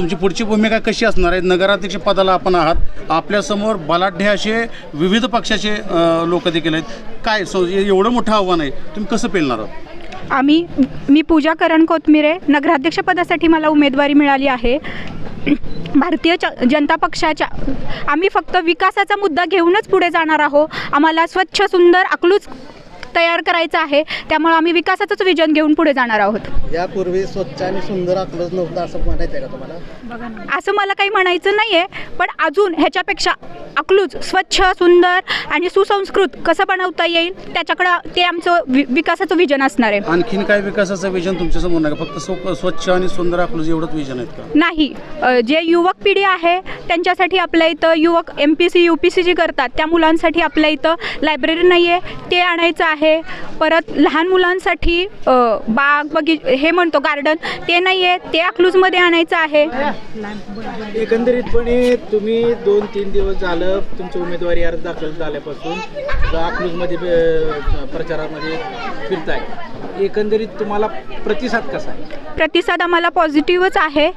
तुमची पुढची भूमिका कशी असणार आहे? नगराध्यक्ष पदाला आपण आहात. आपल्यासमोर बलाढ्य असे विविध पक्षाचे लोक देखील आहेत. काय सो एवढं मोठं आव्हान आहे तुम्ही कसं पेलणार आहात? आम्ही मी पूजा करण कोथमिरे नगराध्यक्षपदासाठी मला उमेदवारी मिळाली आहे. भारतीय जनता पक्षाच्या आम्ही फक्त विकासाचा मुद्दा घेऊनच पुढे जाणार आहोत. आम्हाला स्वच्छ सुंदर अकलूज तयार करायचं आहे. त्यामुळे आम्ही विकासाचंच विजन घेऊन पुढे जाणार आहोत. यापूर्वी स्वच्छ आणि सुंदर आखलंच नव्हतं असं म्हणायचं आहे का तुम्हाला? असं मला काही म्हणायचं नाही आहे पण अजून ह्याच्यापेक्षा अकलूज स्वच्छ सुंदर आणि सुसंस्कृत कसं बनवता येईल? त्याच्याकडं ते आमचं वि विकासाचं विजन असणार आहे. आणखीन काय विकासाचं विजन तुमच्यासमोर नाही का? फक्त स्व- स्वच्छ आणि सुंदर आपलं एवढंच विजन आहेत का? नाही. अ, जे युवक पिढी आहे त्यांच्यासाठी आपल्या इथं युवक M P C U P C G करतात त्या मुलांसाठी आपल्या इथं लायब्ररी नाही आहे ते आणायचं आहे. परत लहान मुलांसाठी अ, बाग बगी हे म्हणतो गार्डन ते नाही आहे ते अकलूजमध्ये आणायचं आहे. एकंदरीतपणे तुम्ही दोन तीन दिवस झालं तुमची उमेदवारी अर्ज दाखल झाल्यापासून अकलूजमध्ये प्रचारामध्ये फिरताय. एकंदरीत तुम्हाला प्रतिसाद कसा आहे? प्रतिसाद आम्हाला पॉझिटिव्हच आहे.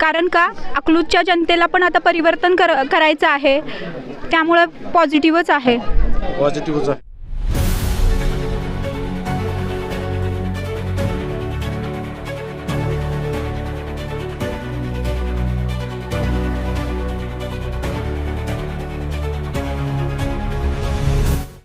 कारण का? अकलूजच्या जनतेला पण आता परिवर्तन कर करायचं आहे. त्यामुळं पॉझिटिव्हच आहे. पॉझिटिव्हच आहे.